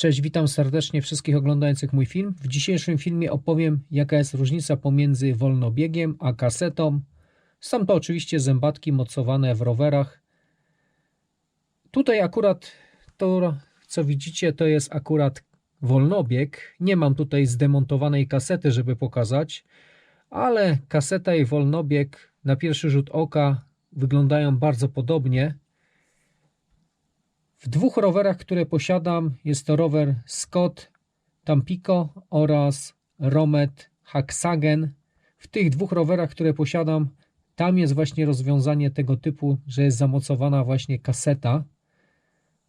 Cześć, witam serdecznie wszystkich oglądających mój film. W dzisiejszym filmie opowiem, jaka jest różnica pomiędzy wolnobiegiem a kasetą. Są to oczywiście zębatki mocowane w rowerach. Tutaj akurat to, co widzicie, to jest akurat wolnobieg. Nie mam tutaj zdemontowanej kasety, żeby pokazać, ale kaseta i wolnobieg na pierwszy rzut oka wyglądają bardzo podobnie. W dwóch rowerach, które posiadam, jest to rower Scott Tampico oraz Romet Haxagen. W tych dwóch rowerach, które posiadam, tam jest właśnie rozwiązanie tego typu, że jest zamocowana właśnie kaseta.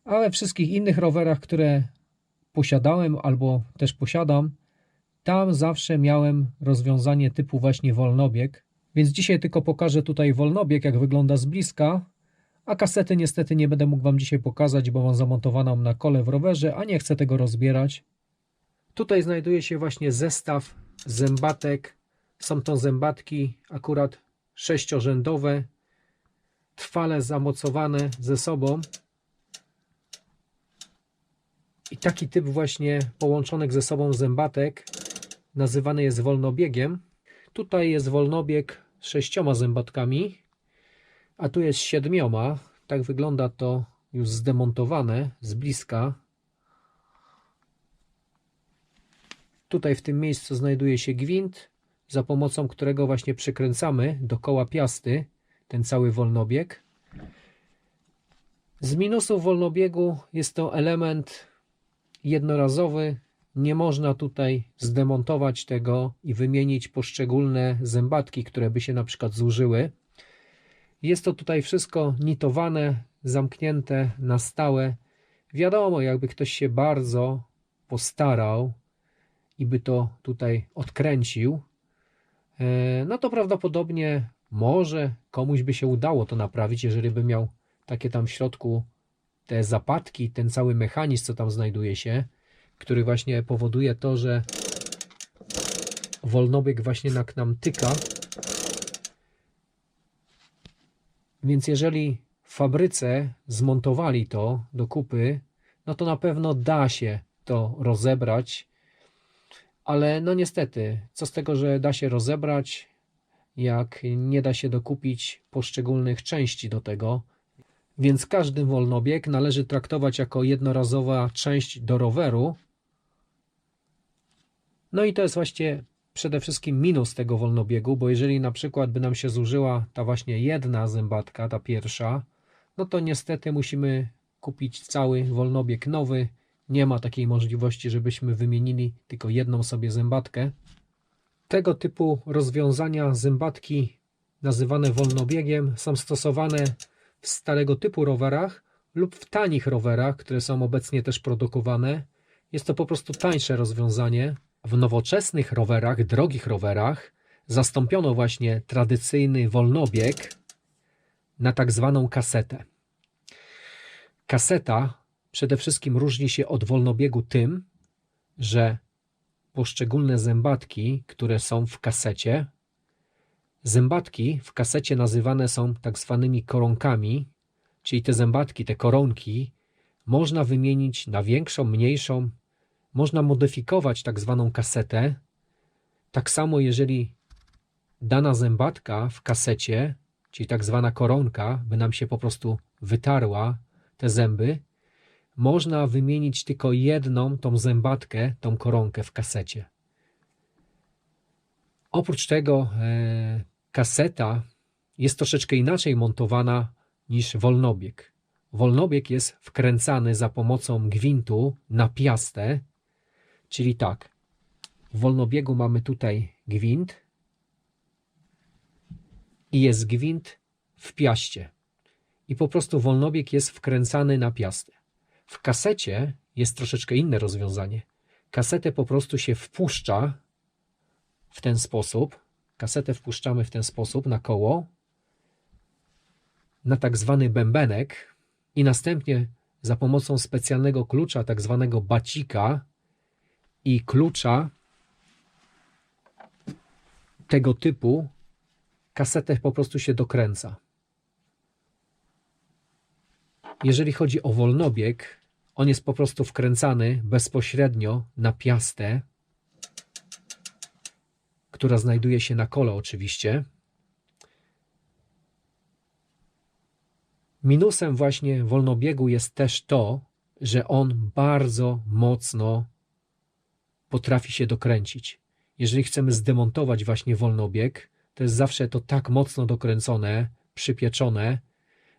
A we wszystkich innych rowerach, które posiadałem albo też posiadam, tam zawsze miałem rozwiązanie typu właśnie wolnobieg. Więc dzisiaj tylko pokażę tutaj wolnobieg, jak wygląda z bliska, a kasety niestety nie będę mógł Wam dzisiaj pokazać, bo mam zamontowaną na kole w rowerze, a nie chcę tego rozbierać. Tutaj znajduje się właśnie zestaw zębatek. Są to zębatki akurat sześciorzędowe, trwale zamocowane ze sobą. I taki typ właśnie połączonych ze sobą zębatek nazywany jest wolnobiegiem. Tutaj jest wolnobieg z sześcioma zębatkami, a tu jest siedmioma. Tak wygląda to już zdemontowane z bliska. Tutaj w tym miejscu znajduje się gwint, za pomocą którego właśnie przykręcamy dookoła piasty ten cały wolnobieg. Z minusów wolnobiegu jest to element jednorazowy. Nie można tutaj zdemontować tego i wymienić poszczególne zębatki, które by się na przykład zużyły. Jest to tutaj wszystko nitowane, zamknięte na stałe. Wiadomo, jakby ktoś się bardzo postarał i by to tutaj odkręcił, e, no to prawdopodobnie może komuś by się udało to naprawić, jeżeli by miał takie tam w środku te zapadki, ten cały mechanizm, co tam znajduje się, który właśnie powoduje to, że wolnobieg właśnie na nam tyka Więc jeżeli w fabryce zmontowali to do kupy, no to na pewno da się to rozebrać, ale no niestety, co z tego, że da się rozebrać, jak nie da się dokupić poszczególnych części do tego, więc każdy wolnobieg należy traktować jako jednorazowa część do roweru. No i to jest właśnie przede wszystkim minus tego wolnobiegu, bo jeżeli na przykład by nam się zużyła ta właśnie jedna zębatka, ta pierwsza, no to niestety musimy kupić cały wolnobieg nowy. Nie ma takiej możliwości, żebyśmy wymienili tylko jedną sobie zębatkę. Tego typu rozwiązania zębatki nazywane wolnobiegiem są stosowane w starego typu rowerach lub w tanich rowerach, które są obecnie też produkowane. Jest to po prostu tańsze rozwiązanie. W nowoczesnych rowerach, drogich rowerach, zastąpiono właśnie tradycyjny wolnobieg na tak zwaną kasetę. Kaseta przede wszystkim różni się od wolnobiegu tym, że poszczególne zębatki, które są w kasecie, zębatki w kasecie nazywane są tak zwanymi koronkami, czyli te zębatki, te koronki, można wymienić na większą, mniejszą, można modyfikować tak zwaną kasetę. Tak samo, jeżeli dana zębatka w kasecie, czyli tak zwana koronka, by nam się po prostu wytarła te zęby, można wymienić tylko jedną tą zębatkę, tą koronkę w kasecie. Oprócz tego e, kaseta jest troszeczkę inaczej montowana niż wolnobieg. Wolnobieg jest wkręcany za pomocą gwintu na piastę, Czyli tak, w wolnobiegu mamy tutaj gwint i jest gwint w piaście. I po prostu wolnobieg jest wkręcany na piastę. W kasecie jest troszeczkę inne rozwiązanie. Kasetę po prostu się wpuszcza w ten sposób. Kasetę wpuszczamy w ten sposób na koło, na tak zwany bębenek i następnie za pomocą specjalnego klucza, tak zwanego bacika, i klucza tego typu kasetę po prostu się dokręca. Jeżeli chodzi o wolnobieg, On jest po prostu wkręcany bezpośrednio na piastę, która znajduje się na kole oczywiście. Minusem właśnie wolnobiegu jest też to, że on bardzo mocno potrafi się dokręcić. Jeżeli chcemy zdemontować właśnie wolnobieg, to jest zawsze to tak mocno dokręcone, przypieczone,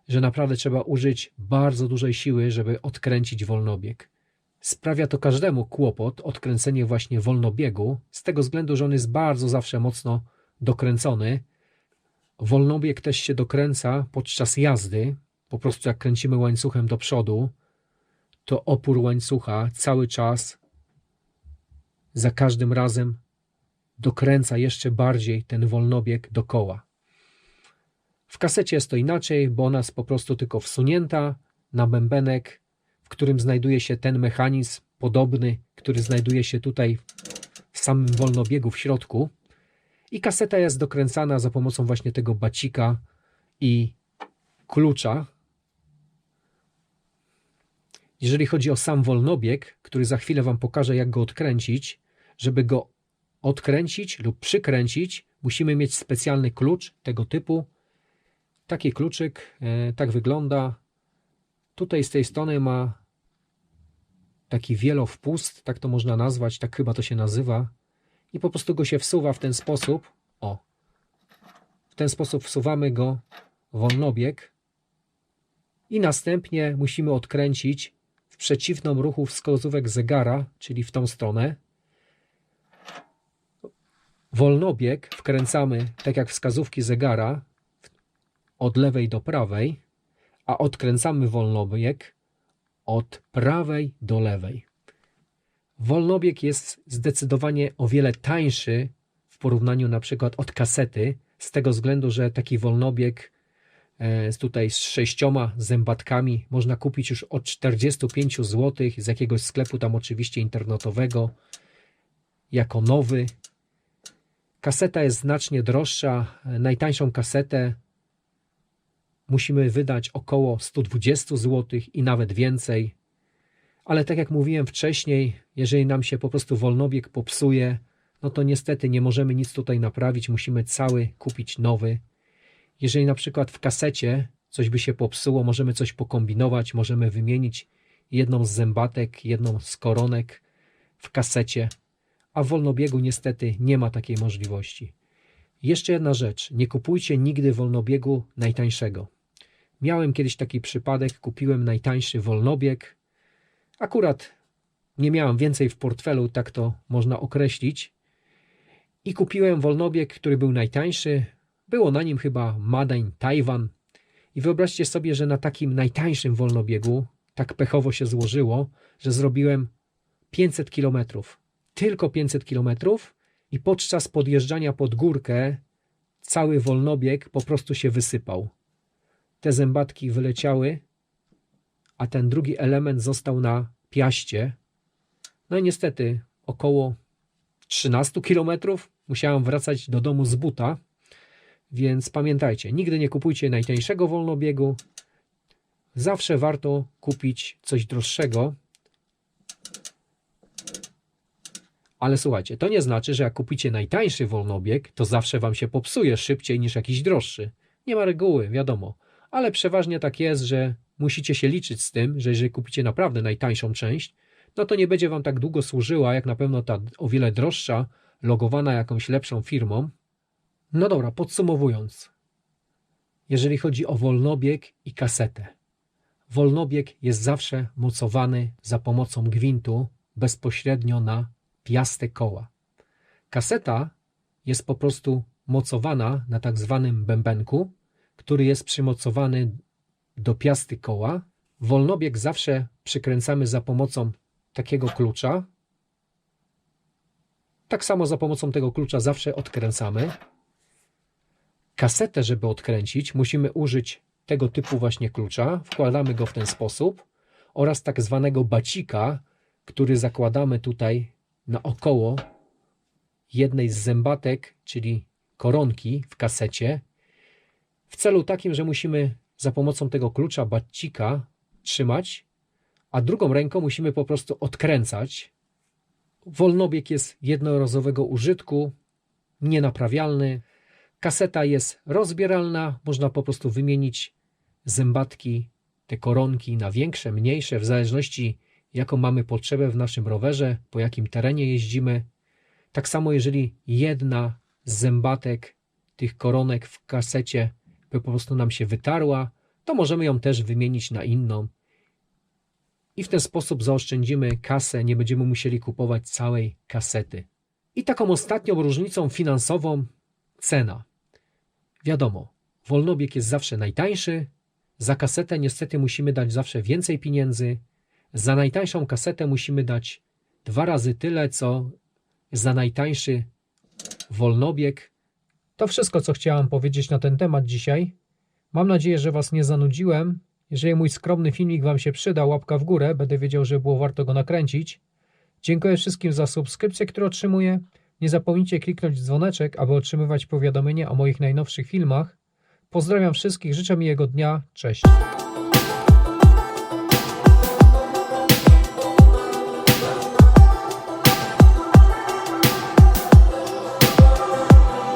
że naprawdę trzeba użyć bardzo dużej siły, żeby odkręcić wolnobieg. Sprawia to każdemu kłopot odkręcenie właśnie wolnobiegu, z tego względu, że on jest bardzo zawsze mocno dokręcony. Wolnobieg też się dokręca podczas jazdy, po prostu jak kręcimy łańcuchem do przodu, to opór łańcucha cały czas, za każdym razem dokręca jeszcze bardziej ten wolnobieg do koła. W kasecie jest to inaczej, bo ona jest po prostu tylko wsunięta na bębenek, w którym znajduje się ten mechanizm podobny, który znajduje się tutaj w samym wolnobiegu w środku. I kaseta jest dokręcana za pomocą właśnie tego bacika i klucza. Jeżeli chodzi o sam wolnobieg, który za chwilę Wam pokażę, jak go odkręcić, żeby go odkręcić lub przykręcić, musimy mieć specjalny klucz tego typu. Taki kluczyk, e, tak wygląda. Tutaj z tej strony ma taki wielowpust, tak to można nazwać, tak chyba to się nazywa. I po prostu go się wsuwa w ten sposób. O, w ten sposób wsuwamy go w wolnobieg i następnie musimy odkręcić w przeciwną ruchu wskazówek zegara, czyli w tą stronę. Wolnobieg wkręcamy tak jak wskazówki zegara od lewej do prawej, a odkręcamy wolnobieg od prawej do lewej. Wolnobieg jest zdecydowanie o wiele tańszy w porównaniu na przykład od kasety, z tego względu, że taki wolnobieg e, z tutaj z sześcioma zębatkami można kupić już od 45 zł z jakiegoś sklepu tam oczywiście internetowego jako nowy. Kaseta jest znacznie droższa. Najtańszą kasetę musimy wydać około 120 zł i nawet więcej. Ale tak jak mówiłem wcześniej, jeżeli nam się po prostu wolnobieg popsuje, no to niestety nie możemy nic tutaj naprawić, musimy cały kupić nowy. Jeżeli na przykład w kasecie coś by się popsuło, możemy coś pokombinować, możemy wymienić jedną z zębatek, jedną z koronek w kasecie, a w wolnobiegu niestety nie ma takiej możliwości. Jeszcze jedna rzecz, nie kupujcie nigdy wolnobiegu najtańszego. Miałem kiedyś taki przypadek, kupiłem najtańszy wolnobieg. Akurat nie miałem więcej w portfelu, tak to można określić. I kupiłem wolnobieg, który był najtańszy. Było na nim chyba Madain Taiwan. I wyobraźcie sobie, że na takim najtańszym wolnobiegu tak pechowo się złożyło, że zrobiłem 500 km. Tylko 500 km i podczas podjeżdżania pod górkę cały wolnobieg po prostu się wysypał te zębatki wyleciały, a ten drugi element został na piaście. No i niestety około 13 km musiałem wracać do domu z buta, więc pamiętajcie, nigdy nie kupujcie najtańszego wolnobiegu. Zawsze warto kupić coś droższego. Ale słuchajcie, to nie znaczy, że jak kupicie najtańszy wolnobieg, to zawsze wam się popsuje szybciej niż jakiś droższy. Nie ma reguły, wiadomo ale przeważnie tak jest, że musicie się liczyć z tym, że jeżeli kupicie naprawdę najtańszą część, no to nie będzie Wam tak długo służyła, jak na pewno ta o wiele droższa, logowana jakąś lepszą firmą. No dobra, podsumowując, jeżeli chodzi o wolnobieg i kasetę. Wolnobieg jest zawsze mocowany za pomocą gwintu bezpośrednio na piastę koła. Kaseta jest po prostu mocowana na tak zwanym bębenku, który jest przymocowany do piasty koła. Wolnobieg zawsze przykręcamy za pomocą takiego klucza. Tak samo za pomocą tego klucza zawsze odkręcamy. Kasetę, żeby odkręcić, musimy użyć tego typu właśnie klucza. Wkładamy go w ten sposób oraz tak zwanego bacika, który zakładamy tutaj naokoło jednej z zębatek, czyli koronki w kasecie w celu takim, że musimy za pomocą tego klucza bacika trzymać, a drugą ręką musimy po prostu odkręcać. Wolnobieg jest jednorazowego użytku, nienaprawialny. Kaseta jest rozbieralna, można po prostu wymienić zębatki, te koronki na większe, mniejsze, w zależności jaką mamy potrzebę w naszym rowerze, po jakim terenie jeździmy. Tak samo jeżeli jedna z zębatek tych koronek w kasecie by po prostu nam się wytarła, to możemy ją też wymienić na inną. I w ten sposób zaoszczędzimy kasę, nie będziemy musieli kupować całej kasety. I taką ostatnią różnicą finansową cena. Wiadomo, wolnobieg jest zawsze najtańszy, za kasetę niestety musimy dać zawsze więcej pieniędzy, za najtańszą kasetę musimy dać dwa razy tyle, co za najtańszy wolnobieg. To wszystko, co chciałam powiedzieć na ten temat dzisiaj. Mam nadzieję, że Was nie zanudziłem. Jeżeli mój skromny filmik Wam się przyda, łapka w górę, będę wiedział, że było warto go nakręcić. Dziękuję wszystkim za subskrypcję, które otrzymuję. Nie zapomnijcie kliknąć dzwoneczek, aby otrzymywać powiadomienia o moich najnowszych filmach. Pozdrawiam wszystkich, życzę miłego dnia, cześć.